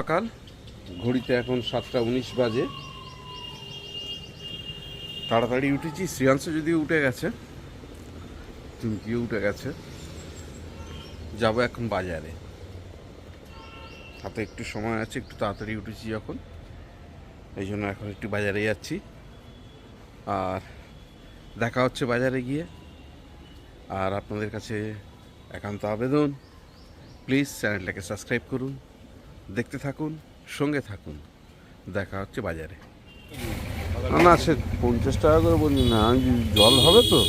সকাল? ঘড়িতে এখন সাতটা উনিশ বাজে। তাড়াতাড়ি উঠেছি। শ্রেয়াংশ যদিও উঠে গেছে, চুমকিও উঠে গেছে। যাব এখন বাজারে। হাতে একটু সময় আছে, একটু তাড়াতাড়ি উঠেছি যখন এই জন্য এখন একটু বাজারে যাচ্ছি। আর দেখা হচ্ছে বাজারে গিয়ে। আর আপনাদের কাছে একান্ত আবেদন। প্লিজ চ্যানেলটাকে সাবস্ক্রাইব করুন। দেখতে থাকুন সঙ্গে থাকুন। দেখা হচ্ছে বাজারে। না না সে পঞ্চাশ টাকা করে বলি না আমি জল হবে তো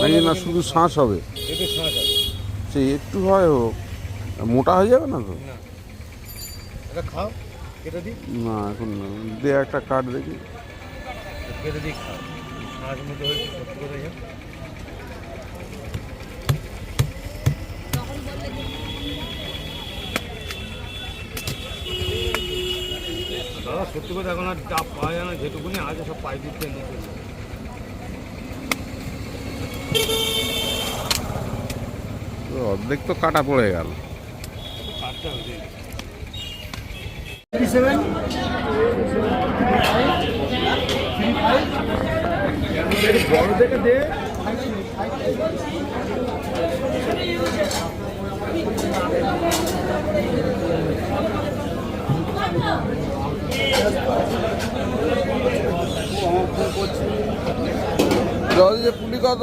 নাকি না শুধু শ্বাস হবে? সে একটু হয় হোক মোটা হয়ে যাবে না তো? না। খাও না এখন না দে একটা কাঠ দেখি। কেটে দিই খাও শাঁস মধ্যে হয়েছে সত্যি কথা এখন আর যা পাওয়া যায় না যেটুকুনি আছে সব পাই দিতে নিতে তো অর্ধেক তো কাটা পড়ে গেল। কাটতে হবে। বড় দেখে দে জল যে পুলি কত?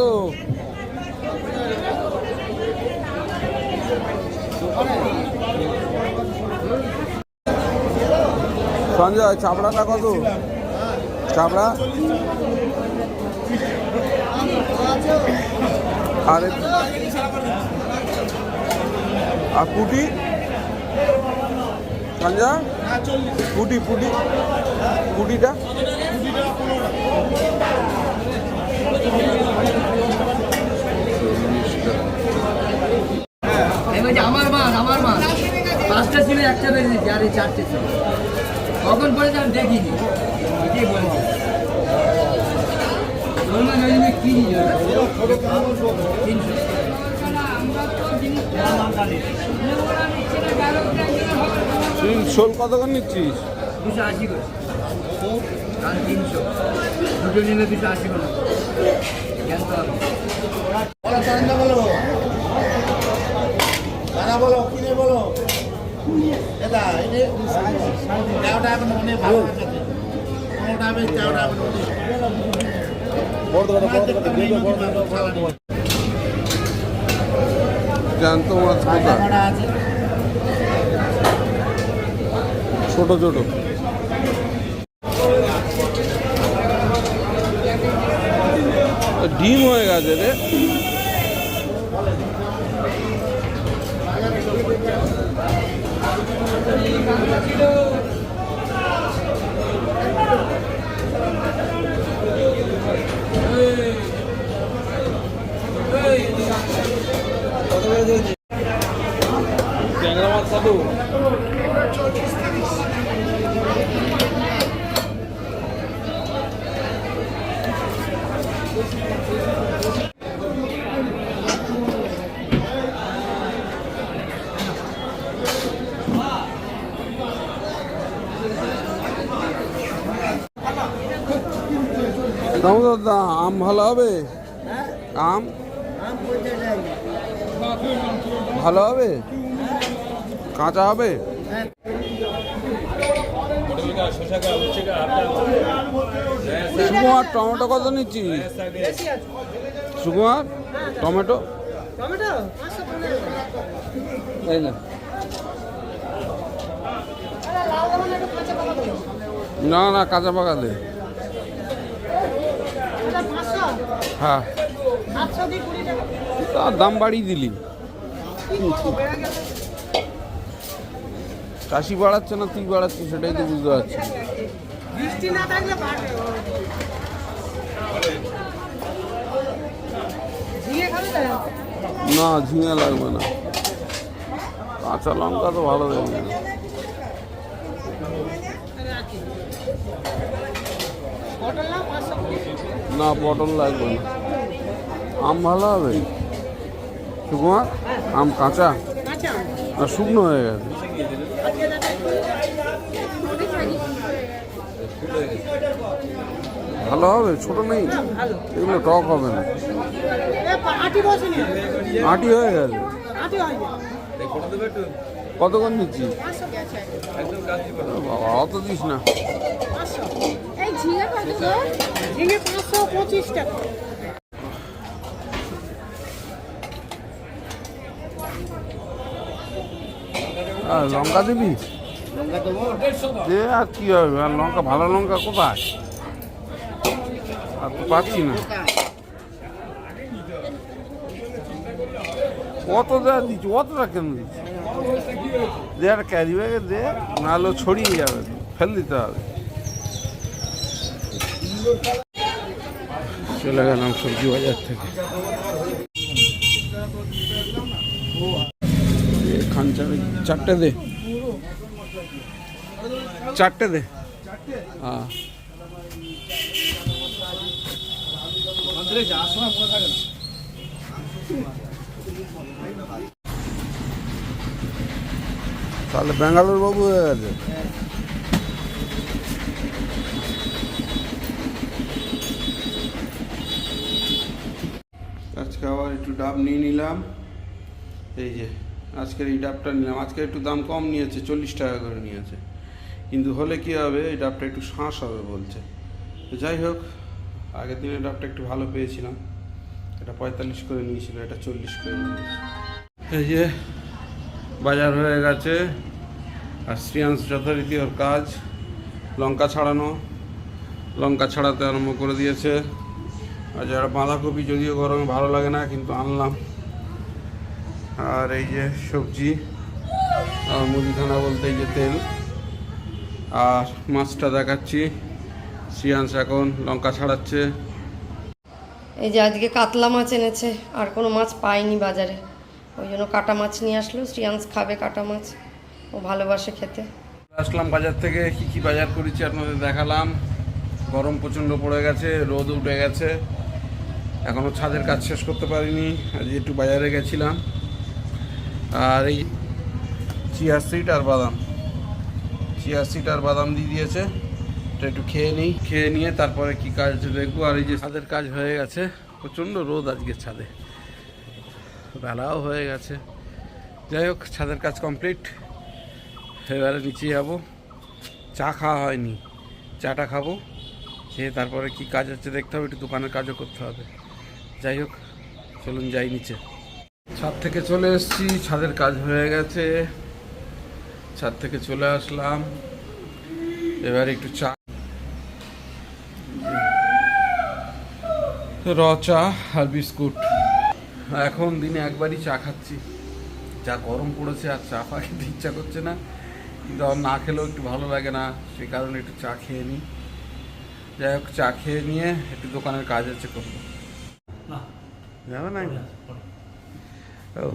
সঞ্জয় চাপড়াটা কত? চাপড়া? আর পুটি পুটি পুটিটা। আমি বলছি আমার মাছ আমার মাছ পাঁচটা ছিল একটা বেরিয়েছে আর এই চারটে ছিল। কখন পড়েছে আমি দেখিনি। এটাই বলেছি? তিনশো। তুই শোল কত করে নিচ্ছিস? দুশো আশি করে। আর তিনশো। দুটো নিলে দুশো আশি করে। বলো কিনে বলো এনে চাওটা এখন অনেক ভালো আছে। পনেরোটা হবে চাওটা এখন জ্যান্ত মাছ কোথায় ভাড়া আছে ছোট ছোট। ডিম হয়ে গেছে রে মাছ কত দামোদর আম ভালো হবে? আম? ভালো হবে? কাঁচা হবে? সুকুমার টমেটো কত নিচ্ছিস সুকুমার টমেটো? এই না। না না, কাঁচা পাকা দে। হ্যাঁ। তার দাম বাড়িয়ে দিলি। চাষি বাড়াচ্ছে না তুই বাড়াচ্ছি সেটাই তো বুঝতে পারছি। বৃষ্টি না থাকলে না ঝিঙে লাগবে না। কাঁচা লঙ্কা তো ভালো দেবে। না না, পটল লাগবে না। আম ভালো হবে? সুকুমার আম? কাঁচা? না, শুকনো হয়ে গেছে। ভালো হবে? ছোট নেই? এগুলো টক হবে না। আটি হয়ে গেছে। কতক্ষণ দিচ্ছি বাবা, অত দিস না। ঝিঙে লঙ্কা দিবি? দে আর কি হবে? আর লঙ্কা, ভালো লঙ্কা কোথায়? আর তো পাচ্ছি না। কত দেওয়া দিচ্ছি, অতটা কেন দিচ্ছি? দে আর ক্যারি ব্যাগে দে, নাহলে ছড়িয়ে যাবে, ফেল দিতে হবে। চলে গেলাম সবজি বাজার থেকে। খান চারটে দে। চারটে দে। হ্যাঁ। তাহলে ব্যাঙ্গালোর বাবু হয়ে গেছে আজকে আবার একটু ডাব নিয়ে নিলাম। এই যে, আজকের এই ডাবটা নিলাম। আজকে একটু দাম কম নিয়েছে, চল্লিশ টাকা করে নিয়েছে। কিন্তু হলে কি হবে, এই ডাবটা একটু শাঁস হবে বলছে। তো যাই হোক, আগের দিনের ডাবটা একটু ভালো পেয়েছিলাম। এটা পঁয়তাল্লিশ করে নিয়েছিল, এটা চল্লিশ করে নিয়েছে। এই যে, বাজার হয়ে গেছে। আর শ্রিয়াংশ যথারীতি ওর কাজ। লঙ্কা ছাড়ানো। লঙ্কা ছাড়াতে আরম্ভ করে দিয়েছে। আর যারা বাঁধাকপি যদিও গরমে ভালো লাগে না কিন্তু আনলাম। আর এই যে সবজি আর মুদিখানা বলতে এই যে তেল। আর মাছটা দেখাচ্ছি। শ্রিয়াংশ এখন লঙ্কা ছাড়াচ্ছে। এই যে আজকে কাতলা মাছ এনেছে আর কোনো মাছ পাইনি বাজারে। ওই জন্য কাটা মাছ নিয়ে আসলো শ্রিয়াংশ খাবে কাটা মাছ। ও ভালোবাসে খেতে। আসলাম বাজার থেকে কি কি বাজার করেছি আপনাদের দেখালাম। গরম প্রচণ্ড পড়ে গেছে রোদ উঠে গেছে। এখনও ছাদের কাজ শেষ করতে পারিনি আজ একটু বাজারে গেছিলাম। আর এই চিয়া সিড আর বাদাম। চিয়া সিড আর বাদাম দিয়ে দিয়েছে, এটা একটু খেয়ে নিই। খেয়ে নিয়ে তারপরে কি কাজ দেখব, আর এই যে ছাদের কাজ হয়ে গেছে, প্রচণ্ড রোদ আজকে ছাদে। বেলাও হয়ে গেছে। যাই হোক, ছাদের কাজ কমপ্লিট। এবারে নিচে যাব। চা খাওয়া হয়নি, চাটা খাব। খেয়ে তারপরে কি কাজ হচ্ছে দেখতে হবে, একটু দোকানের কাজও করতে হবে। যাই হোক, চলুন যাই নিচে। ছাদ থেকে চলে এসেছি, ছাদের কাজ হয়ে গেছে। ছাদ থেকে চলে আসলাম। এবার একটু চা। র চা আর বিস্কুট। এখন দিনে একবারই চা খাচ্ছি। যা গরম পড়েছে আর চা ফা ইচ্ছা করছে না। কিন্তু না খেলেও একটু ভালো লাগে না সেই কারণে একটু চা খেয়ে নিই। যাই হোক, চা খেয়ে নিয়ে একটু দোকানের কাজ আছে করব। যাবে না? ও।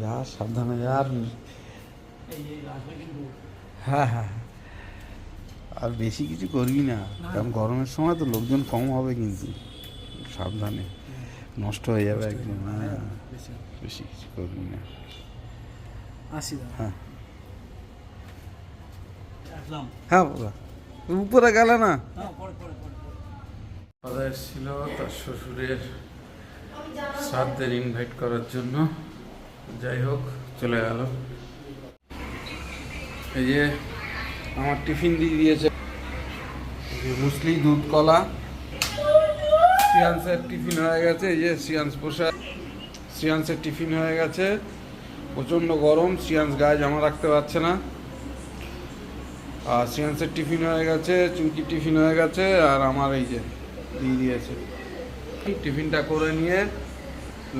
যা সাবধানে আর হ্যাঁ হ্যাঁ আর বেশি কিছু করবি না। কারণ গরমের সময় তো লোকজন কম হবে কিন্তু। সাবধানে। নষ্ট হয়ে যাবে একদম। হ্যাঁ। বেশি কিছু করবি না। হ্যাঁ। হ্যাঁ উপরে গেলে না? হ্যাঁ দাদা এসেছিল তার শ্বশুরের শ্রাদ্ধের ইনভাইট করার জন্য। যাই হোক, চলে গেল। এই যে আমার টিফিন দিয়ে দিয়েছে। মুসলি দুধ কলা। শ্রিয়াংসের টিফিন হয়ে গেছে। এই যে শ্রিয়াংস পোশাক শ্রিয়াংসের টিফিন হয়ে গেছে। প্রচণ্ড গরম শ্রিয়াংস গায়ে জামা রাখতে পারছে না। আর শ্রিয়াংসের টিফিন হয়ে গেছে চুমকির টিফিন হয়ে গেছে। আর আমার এই যে দিয়ে দিয়েছে। টিফিনটা করে নিয়ে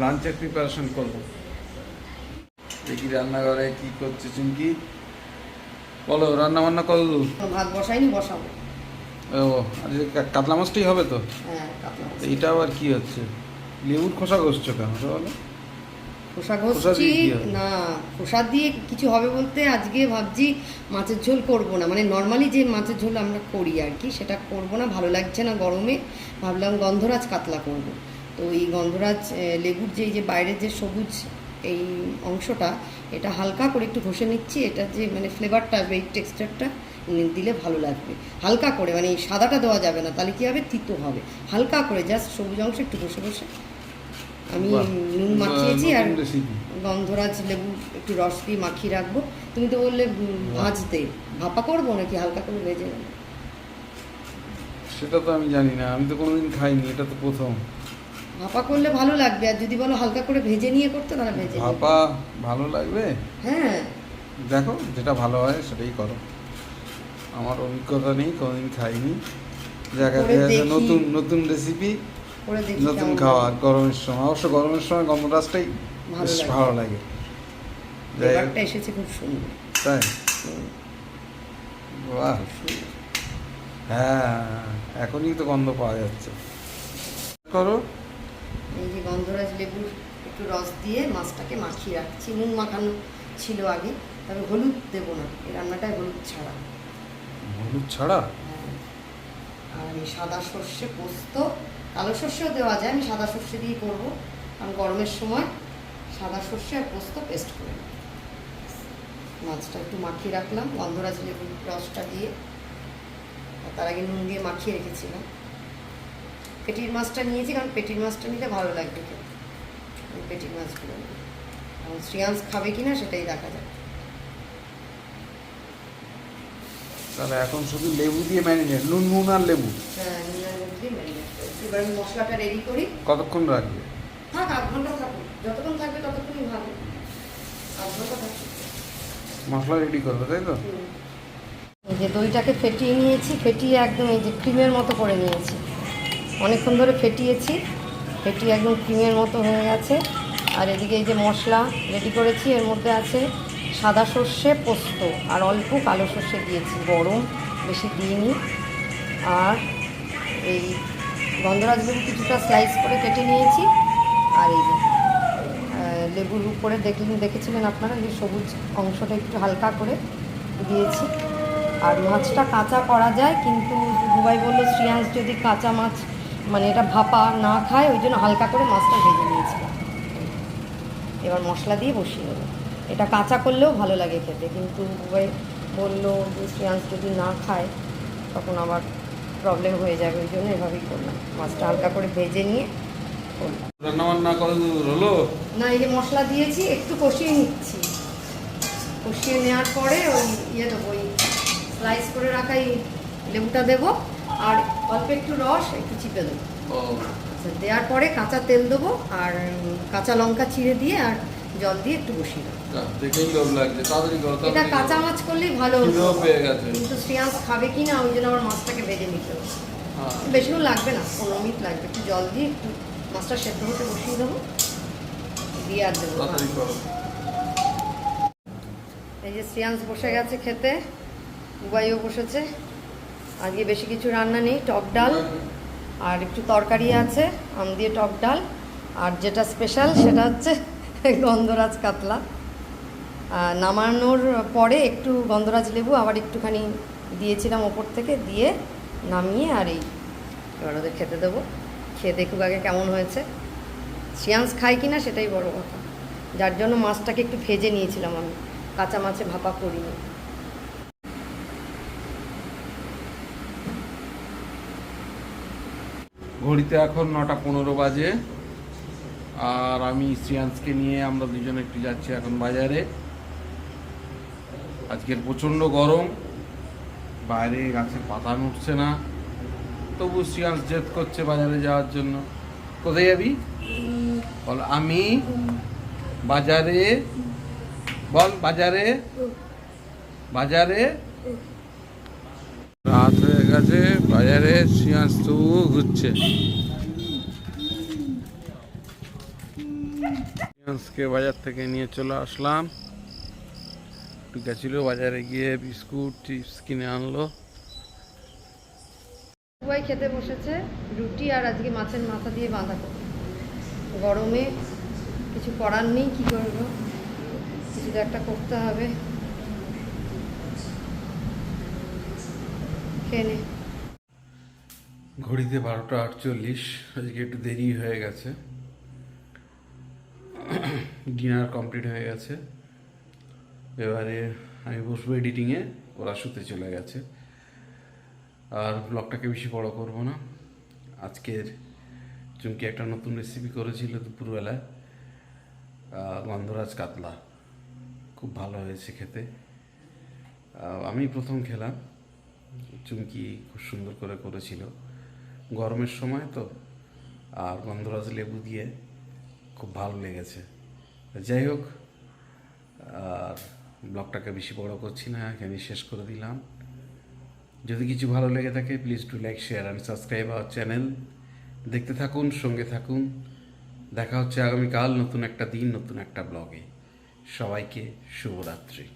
লাঞ্চের প্রিপারেশন করব। দেখি রান্নাঘরে কি করছে চুমকি বলো রান্না বান্না কত দূর ভাত বসাইনি বসাবো। ও আজকে কাতলা মাছটাই হবে তো? হ্যাঁ এইটা আবার কি হচ্ছে? লেবুর খোসা করছ কেন? বলো। খোসা খোসা ঘষছি দিয়ে। কি হবে? না খোসা দিয়ে কিছু হবে বলতে আজকে ভাবছি মাছের ঝোল করব না। মানে নর্মালি যে মাছের ঝোল আমরা করি আর কি সেটা করব না। ভালো লাগছে না গরমে। ভাবলাম গন্ধরাজ কাতলা করব। তো এই গন্ধরাজ লেবুর যে এই যে বাইরের যে সবুজ এই অংশটা এটা হালকা করে একটু ঘষে নিচ্ছি। এটা যে মানে ফ্লেভারটা এই টেক্সচারটা দিলে ভালো লাগবে। হালকা করে মানে সাদাটা দেওয়া যাবে না তাহলে কী হবে? তিতো হবে। হালকা করে জাস্ট সবুজ অংশ একটু বসে বসে আমি নুন মাখিয়েছি আর। গন্ধরাজ লেবু একটু রস দিয়ে মাখিয়ে রাখব। তুমি তো বললে ভাজতে। ভাপা করব নাকি হালকা করে ভেজে নেব? সেটা তো আমি জানি না আমি তো কোনোদিন খাইনি এটা তো প্রথম। ভাপা করলে ভালো লাগবে আর যদি বলো হালকা করে ভেজে নিয়ে করতে তাহলে ভেজে ভাপা ভালো লাগবে? হ্যাঁ। দেখো যেটা ভালো হয় সেটাই করো। আমার অভিজ্ঞতা নেই কোনোদিন খাইনি। জায়গা করে নতুন নতুন রেসিপি নতুন খাওয়া গরমের সময়। অবশ্য গরমের সময় গন্ধরাজটাই বেশ ভালো লাগে। যাই এসেছে খুব সুন্দর। তাই? বাহ। হ্যাঁ এখনই তো গন্ধ পাওয়া যাচ্ছে। করো। এই যে গন্ধরাজ লেবুর একটু রস দিয়ে মাছটাকে মাখিয়ে রাখছি। নুন মাখানো ছিল আগে তবে হলুদ দেবো না। এই রান্নাটায় হলুদ ছাড়া। হলুদ ছাড়া? হ্যাঁ। আর এই সাদা সর্ষে পোস্ত কালো সর্ষেও দেওয়া যায় আমি সাদা সর্ষে দিয়ে করব। কারণ গরমের সময় সাদা সর্ষে আর পোস্ত পেস্ট করে নেব। মাছটা একটু মাখিয়ে রাখলাম গন্ধরাজ লেবুর রসটা দিয়ে। আর তার আগে নুন দিয়ে মাখিয়ে রেখেছিলাম। পেটির মাছটা নিয়েছি কারণ পেটির মাছটা নিলে ভালো লাগবে খেতে। পেটির মাছগুলো এখন শ্রিয়াংশ খাবে কিনা সেটাই দেখা যাবে তাহলে এখন শুধু লেবু দিয়ে ম্যারিনেট নুন নুন আর লেবু? হ্যাঁ নুনের মধ্যে marinate করে দিই। এবার আমি মশলাটা রেডি করি। কতক্ষণ রাখবে? থাক আধ ঘণ্টা থাকুক যতক্ষণ থাকবে ততক্ষণই ভালো। আধ ঘণ্টা মশলা রেডি করবে তাই তো? এই যে দইটাকে ফেটিয়ে নিয়েছি ফেটিয়ে একদম এই যে ক্রিমের মতো করে নিয়েছি। অনেকক্ষণ ধরে ফেটিয়েছি ফেটিয়ে একদম ক্রিমের মতো হয়ে গেছে। আর এদিকে এই যে মশলা রেডি করেছি এর মধ্যে আছে সাদা সর্ষে পোস্ত। আর অল্প কালো সর্ষে দিয়েছি গরম বেশি দিইনি। আর এই গন্ধরাজ লেবু কিছুটা স্লাইস করে কেটে নিয়েছি। আর এই যে লেবুর উপরে দেখলেন দেখেছিলেন আপনারা যে সবুজ অংশটা একটু হালকা করে দিয়েছি। আর মাছটা কাঁচা করা যায়, কিন্তু দুবাই বলল শ্রিয়াংশ যদি কাঁচা মাছ মানে এটা ভাপা না খায়, ওই জন্য হালকা করে মাছটা ভেজে নিয়েছিলাম এবার মশলা দিয়ে বসিয়ে দেবো। এটা কাঁচা করলেও ভালো লাগে খেতে, কিন্তু দুবাই বলল যে শ্রিয়াংশ যদি না খায়, তখন আবার প্রবলেম হয়ে যাবে ওই জন্য এভাবেই করলাম। মাছটা হালকা করে ভেজে নিয়ে করলাম। রান্না বান্না হলো? না এই যে মশলা দিয়েছি একটু কষিয়ে নিচ্ছি। কষিয়ে নেওয়ার পরে ওই ইয়ে দেবো ওই স্লাইস করে রাখা এই লেবুটা দেবো আর অল্প একটু রস একটু চিপে দেবো। আচ্ছা দেওয়ার পরে কাঁচা তেল দেবো আর কাঁচা লঙ্কা চিড়ে দিয়ে আর জল দিয়ে একটু বসিয়ে দেখেই লোভ লাগছে তাড়াতাড়ি করো এটা কাঁচা মাছ করলেই ভালো হতো। পেয়ে গেছে। কিন্তু শ্রেয়াংশ খাবে কি না ওই জন্য আমার মাছটাকে ভেজে নিতে হবে। হ্যাঁ। বেশিক্ষণ লাগবে না পনেরো মিনিট লাগবে। একটু জল দিয়ে একটু মাছটা সেদ্ধ হতে বসিয়ে দেবো। দিয়ে আর দেবো এই যে শ্রেয়াংশ বসে গেছে খেতে উবাইও বসেছে। আজকে বেশি কিছু রান্না নেই টক ডাল আর একটু তরকারি আছে আম দিয়ে টক ডাল। আর যেটা স্পেশাল সেটা হচ্ছে গন্ধরাজ কাতলা। নামানোর পরে একটু গন্ধরাজ লেবু আবার একটুখানি দিয়েছিলাম ওপর থেকে, দিয়ে নামিয়ে আর এই এবার ওদের খেতে দেবো। খেয়ে দেখুক আগে কেমন হয়েছে। শ্রেয়াংশ খায় কি না সেটাই বড় কথা। যার জন্য মাছটাকে একটু ভেজে নিয়েছিলাম আমি। কাঁচা মাছে ভাপা করিনি। ঘড়িতে এখন নটা পনেরো বাজে। আর আমি শ্রিয়াংশকে নিয়ে আমরা দুজন একটু যাচ্ছি এখন বাজারে। আজকের প্রচণ্ড গরম, বাইরে গাছের পাতা নড়ছে না। তবু শ্রিয়াংশ জেদ করছে বাজারে যাওয়ার জন্য। কোথায় যাবি? বল, আমি বাজারে, বল, বাজারে বাজারে। রাত হয়ে গেছে, বাজারে শ্রিয়াংশ তবুও ঘুরছে। শ্রিয়াংশকে বাজার থেকে নিয়ে চলে আসলাম। একটু গেছিল বাজারে গিয়ে বিস্কুট চিপস কিনে আনলো। সবাই খেতে বসেছে রুটি আর আজকে মাছের মাথা দিয়ে বাঁধা কপি গরমে কিছু করার নেই কী করব? কিছু একটা করতে হবে। খেয়ে নে। ঘড়িতে বারোটা আটচল্লিশ আজকে একটু দেরি হয়ে গেছে। ডিনার কমপ্লিট হয়ে গেছে। এবারে আমি বসবো এডিটিংয়ে, ওরা শুতে চলে গেছে। আর ব্লগটাকে বেশি বড় করব না। আজকের চুমকি একটা নতুন রেসিপি করেছিল দুপুরবেলায়। গন্ধরাজ কাতলা। খুব ভালো হয়েছে খেতে। আমি প্রথম খেলাম। চুমকি খুব সুন্দর করে করেছিল। গরমের সময় তো। আর গন্ধরাজ লেবু দিয়ে খুব ভালো লেগেছে। যাই হোক, আর ব্লগটাকে বেশি বড় করছি না এখানে শেষ করে দিলাম। যদি কিছু ভালো লেগে থাকে please to like share and subscribe our channel দেখতে থাকুন, সঙ্গে থাকুন। দেখা হচ্ছে আগামীকাল নতুন একটা দিন, নতুন একটা ব্লগে। সবাইকে শুভরাত্রি।